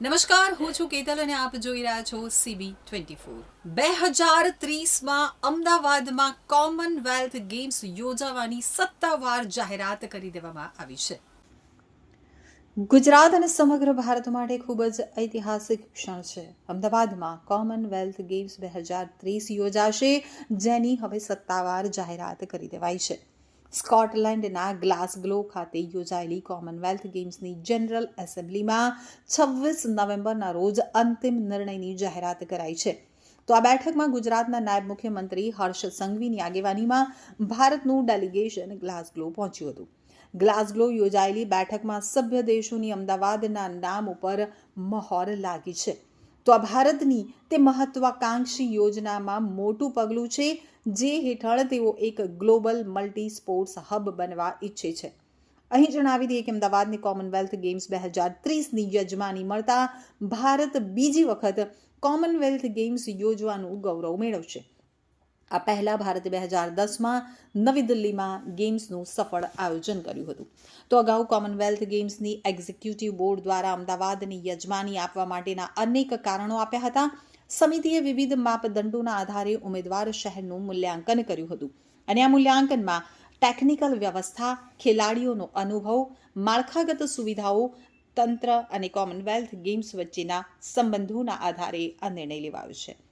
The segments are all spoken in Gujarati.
નમસ્કાર, હું છું કેતલ અને આપ જોઈ રહ્યા છો સીબી ટ્વેન્ટી ફોર બે હજાર ત્રીસમાં અમદાવાદમાં કોમનવેલ્થ ગેમ્સ યોજાવાની સત્તાવાર જાહેરાત કરી દેવામાં આવી છે. ગુજરાત અને સમગ્ર ભારત માટે ખૂબ જ ઐતિહાસિક ક્ષણ છે. અમદાવાદમાં કોમનવેલ્થ ગેમ્સ બે હજાર ત્રીસ યોજાશે, જેની હવે સત્તાવાર જાહેરાત કરી દેવાઈ છે. સ્કોટલેન્ડના ગ્લાસગ્લો ખાતે યોજાયેલી કોમનવેલ્થ ગેમ્સની જનરલ એસેમ્બલીમાં છવ્વીસ નવેમ્બરના રોજ અંતિમ નિર્ણયની જાહેરાત કરાઈ છે. તો આ બેઠકમાં ગુજરાતના નાયબ મુખ્યમંત્રી હર્ષ સંઘવીની આગેવાનીમાં ભારતનું ડેલિગેશન ગ્લાસગ્લો પહોંચ્યું હતું. ગ્લાસગ્લો યોજાયેલી બેઠકમાં સભ્ય દેશોની અમદાવાદના નામ ઉપર મહોર લાગી છે. તો આ ભારતની તે મહત્વાકાંક્ષી યોજનામાં મોટું પગલું છે જે હેઠળ તેઓ એક ગ્લોબલ મલ્ટી સ્પોર્ટ્સ હબ બનવા ઈચ્છે છે. અહીં જણાવી દઈએ કે અમદાવાદની કોમનવેલ્થ ગેમ્સ બે હજાર ત્રીસની યજમાની મળતા ભારત બીજી વખત કોમનવેલ્થ ગેમ્સ યોજવાનું ગૌરવ મેળવશે. આ પહેલા ભારતે બે હજાર દસમાં નવી દિલ્હીમાં ગેમ્સનું સફળ આયોજન કર્યું હતું. તો અગાઉ કોમનવેલ્થ ગેમ્સની એક્ઝિક્યુટિવ બોર્ડ દ્વારા અમદાવાદની યજમાની આપવા માટેના અનેક કારણો આપ્યા હતા. સમિતિએ વિવિધ માપદંડોના આધારે ઉમેદવાર શહેરનું મૂલ્યાંકન કર્યું હતું. અને આ મૂલ્યાંકનમાં ટેકનિકલ વ્યવસ્થા, ખેલાડીઓનો અનુભવ, માળખાગત સુવિધાઓ, તંત્ર અને કોમનવેલ્થ ગેમ્સ વચ્ચેના સંબંધોના આધારે આ નિર્ણય લેવાયો છે.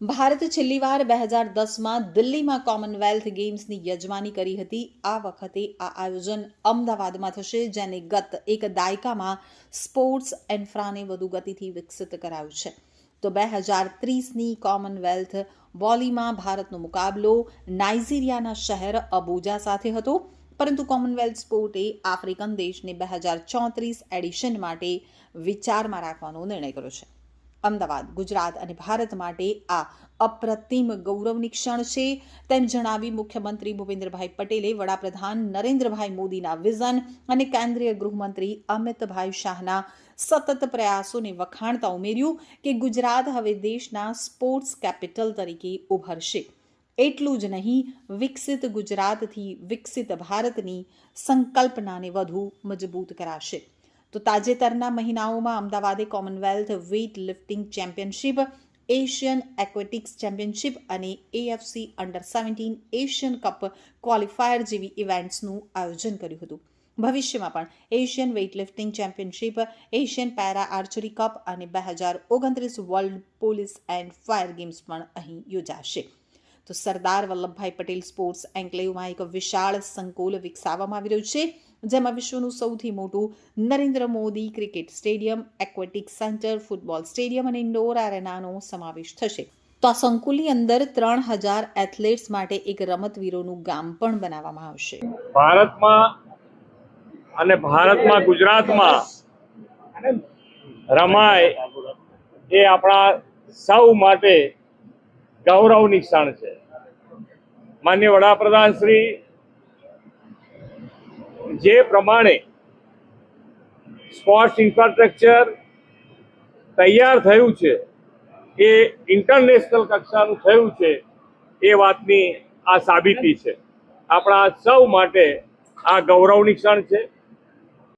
ભારત છેલ્લી વાર બે હજાર દસમાં દિલ્હીમાં કોમનવેલ્થ ગેમ્સની યજમાની કરી હતી. આ વખતે આ આયોજન અમદાવાદમાં થશે, જેને ગત એક દાયકામાં સ્પોર્ટ્સ એન્ફ્રાને વધુ ગતિથી વિકસિત કરાયું છે. તો બે હજાર ત્રીસની કોમનવેલ્થ વોલીમાં ભારતનો મુકાબલો નાઇજીરિયાના શહેર અબુજા સાથે હતો. પરંતુ કોમનવેલ્થ સ્પોર્ટે આફ્રિકન દેશને બે હજાર ચોત્રીસ એડિશન માટે વિચારમાં રાખવાનો નિર્ણય કર્યો છે. અમદાવાદ, ગુજરાત અને ભારત માટે આ અપ્રતિમ ગૌરવની ક્ષણ છે. તેમ જણાવી મુખ્યમંત્રી ભૂપેન્દ્રભાઈ પટેલે વડાપ્રધાન નરેન્દ્રભાઈ મોદીના વિઝન અને કેન્દ્રીય ગૃહમંત્રી અમિતભાઈ શાહના સતત પ્રયાસોને વખાણતા ઉમેર્યું કે ગુજરાત હવે દેશના સ્પોર્ટ્સ કેપિટલ તરીકે ઉભરશે. એટલું જ નહીં, વિકસિત ગુજરાતથી વિકસિત ભારતની સંકલ્પનાને વધુ મજબૂત કરાશે. તો તાજેતરના મહિનાઓમાં અમદાવાદે Commonwealth weight lifting championship, Asian aquatics championship અને AFC under seventeen Asian cup qualifier જેવી ઇવેન્ટ્સનું આયોજન કર્યું હતું. ભવિષ્યમાં પણ Asian weightlifting championship, Asian para archery cup અને બે હજાર ઓગણત્રીસ world police and fire games પણ અહીં યોજાશે. તો સરદાર વલ્લભભાઈ પટેલ સ્પોર્ટ્સ એન્કલેવમાં એક વિશાળ સંકુલ વિકસાવવામાં આવી રહ્યું છે, જેમાં વિશ્વનું સૌથી મોટું Narendra Modi cricket stadium aquatic centre football stadium અને ઇન્ડોર એરેનાનો સમાવેશ થશે. તો આ સંકુલની અંદર ત્રણ હજાર એથ્લેટ્સ માટે એક રમતવીરોનું ગામ પણ બનાવવામાં આવશે. ભારતમાં અને ભારતમાં ગુજરાતમાં રમાય એ આપણા સૌ માટે ગૌરવની ક્ષણ છે. માન્ય વડાપ્રધાન શ્રી, જે પ્રમાણે સ્પોર્ટ્સ ઇન્ફ્રાસ્ટ્રક્ચર તૈયાર થયું છે, એ ઇન્ટરનેશનલ કક્ષાનું થયું છે, એ વાતની આ સાબિતી છે. આપણા સૌ માટે આ ગૌરવની ક્ષણ છે.